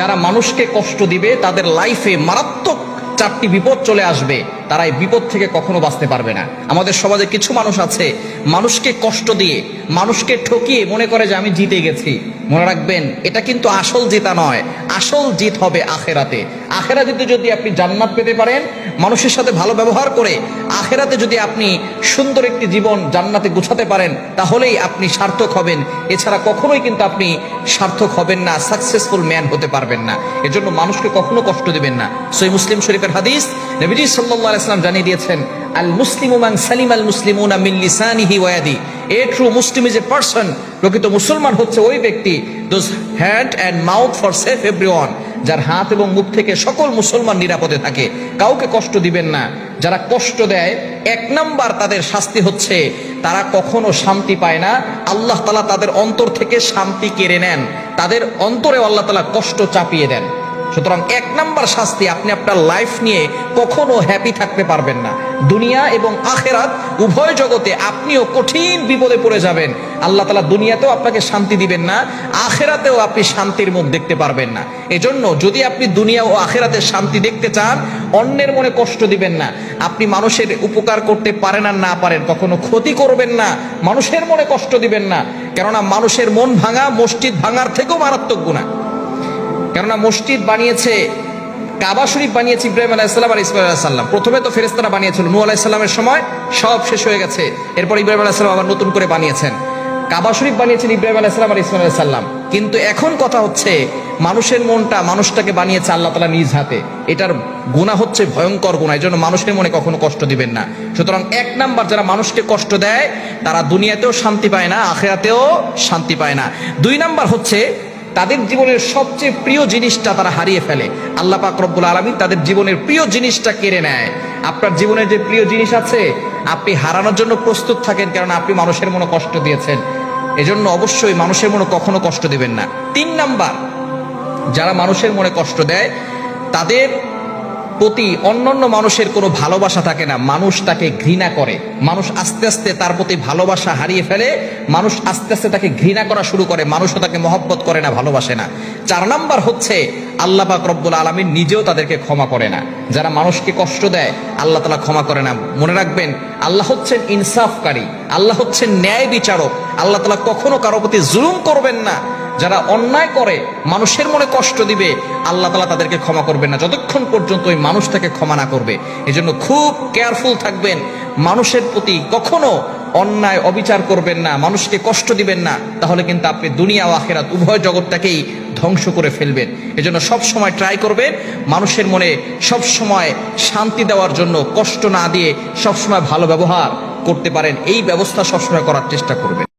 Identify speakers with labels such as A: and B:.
A: যারা মানুষকে কষ্ট দিবে তাদের লাইফে মারাত্মক চারটি বিপদ চলে আসবে। তারা এই বিপদ থেকে কখনো বাঁচতে পারবে না। আমাদের সমাজে কিছু মানুষ আছে, মানুষকে কষ্ট দিয়ে, মানুষকে ঠকিয়ে মনে করে যে আমি জিতে গেছি। মনে রাখবেন, এটা কিন্তু আসল জেতা নয়, আসল জিত হবে আখেরাতে। আখেরাতে যদি আপনি জান্নাত পেতে পারেন, মানুষের সাথে ভালো ব্যবহার করে আখেরাতে যদি আপনি সুন্দর একটি জীবন জান্নাতে গুছাতে পারেন, তাহলেই আপনি সার্থক হবেন। এছাড়া কখনোই কিন্তু আপনি সার্থক হবেন না সাকসেসফুল ম্যান হতে পারবেন না। এজন্য মানুষকে কখনো কষ্ট দিবেন না। সই মুসলিম শরীফের হাদিস, নবীজি আলাইহি সাল্লাম জানিয়ে দিয়েছেন, আল মুসলিমু মান সালিম আল মুসলিমুনা মিন লিসানিহি ওয়া ইয়াদি। A true Muslim is a person প্রকৃত মুসলমান হচ্ছে ওই ব্যক্তি those hand and mouth for safe everyone যার হাত এবং মুখ থেকে সকল মুসলমান নিরাপদে থাকে। কাউকে কষ্ট দিবেন না। যারা কষ্ট দেয়, এক নাম্বার তাদের শাস্তি হচ্ছে, তারা কখনো শান্তি পায় না। আল্লাহ তালা তাদের অন্তর থেকে শান্তি কেড়ে নেন। তাদের অন্তরে আল্লাহ তালা কষ্ট চাপিয়ে দেন। সুতরাং এক নাম্বার শাস্তি আপনি আপনার লাইফ নিয়ে কখনো হ্যাপি থাকতে পারবেন না। দুনিয়া এবং আখেরাত, উভয় জগতে আপনিও কঠিন বিপদে পড়ে যাবেন। আল্লাহ তালা দুনিয়াতেও আপনাকে শান্তি দিবেন না, আখেরাতেও আপনি শান্তির মুখ দেখতে পারবেন না। এজন্য যদি আপনি দুনিয়া ও আখেরাতে শান্তি দেখতে চান, অন্যের মনে কষ্ট দিবেন না। আপনি মানুষের উপকার করতে পারেন আর না পারেন, কখনো ক্ষতি করবেন না, মানুষের মনে কষ্ট দিবেন না। কেননা মানুষের মন ভাঙা, মসজিদ ভাঙার থেকেও মারাত্মক গুণা কেননা মসজিদ বানিয়েছে, কাবা শরীফ বানিয়েছে ইব্রাহিম আলাইসাল্লাম আর ইসমাইল আলাইসাল্লাম প্রথমে তো ফেরেস্তারা বানিয়েছিল নু আলাইসাল্লামের সময় সব শেষ হয়ে গেছে। এরপর ইব্রাহিম আলাইসাল্লাম আবার নতুন করে বানিয়েছেন। কাবা শরীফ বানিয়েছেন ইব্রাহিম আলাইসাল্লাম আর ইসমাইল আলাইসাল্লাম কিন্তু এখন কথা হচ্ছে, মানুষের মনটা মানুষটাকে বানিয়েছে আল্লাহ তালা নিজ হাতে। এটার গুণা হচ্ছে ভয়ঙ্কর গুণা এই জন্য মানুষের মনে কখনো কষ্ট দিবেন না। সুতরাং এক নাম্বার যারা মানুষকে কষ্ট দেয়, তারা দুনিয়াতেও শান্তি পায় না, আখেরাতেও শান্তি পায় না। দুই নাম্বার হচ্ছে তাদের জীবনের সবচেয়ে প্রিয় জিনিসটা তারা হারিয়ে ফেলে। আল্লাহ পাক আলমী তাদের জীবনের প্রিয় জিনিসটা কেড়ে নেয়। আপনার জীবনের যে প্রিয় জিনিস আছে, আপনি হারানোর জন্য প্রস্তুত থাকেন কারণ আপনি মানুষের মনে কষ্ট দিয়েছেন। এজন্য অবশ্যই মানুষের মনে কখনো কষ্ট দিবেন না। তিন নাম্বার, যারা মানুষের মনে কষ্ট দেয়, তাদের প্রতি অন্যান্য মানুষের কোনো ভালোবাসা থাকে না। মানুষ তাকে ঘৃণা করে। মানুষ আস্তে আস্তে তার প্রতি ভালোবাসা হারিয়ে ফেলে। মানুষ আস্তে আস্তে তাকে ঘৃণা করা শুরু করে। মানুষও তাকে মহব্বত করে না, ভালোবাসে না। চার নাম্বার হচ্ছে, আল্লাহ পাক রব্বুল আলমিন নিজেও তাদেরকে ক্ষমা করে না। যারা মানুষকে কষ্ট দেয়, আল্লাহ তালা ক্ষমা করে না। মনে রাখবেন, আল্লাহ হচ্ছেন ইনসাফকারী। আল্লাহ হচ্ছেন ন্যায় বিচারক। আল্লাহ তালা কখনো কারও প্রতি জুলুম করবেন না। যারা অন্যায় করে, মানুষের মনে কষ্ট দিবে, আল্লাহ তালা তাদেরকে ক্ষমা করবেন না। যতক্ষণ পর্যন্ত ওই মানুষ তাকে ক্ষমা না করবে। এজন্য খুব কেয়ারফুল থাকবেন। মানুষের প্রতি কখনো অন্যায় অবিচার করবেন না, মানুষকে কষ্ট দিবেন না। তাহলে কিন্তু আপনি দুনিয়া ও আখেরাত উভয় জগৎটাকেই ধ্বংস করে ফেলবেন। এজন্য সব সময় ট্রাই করবেন মানুষের মনে সব সময় শান্তি দেওয়ার জন্য, কষ্ট না দিয়ে সব সময় ভালো ব্যবহার করতে পারেন। এই ব্যবস্থা সবসময় করার চেষ্টা করবেন।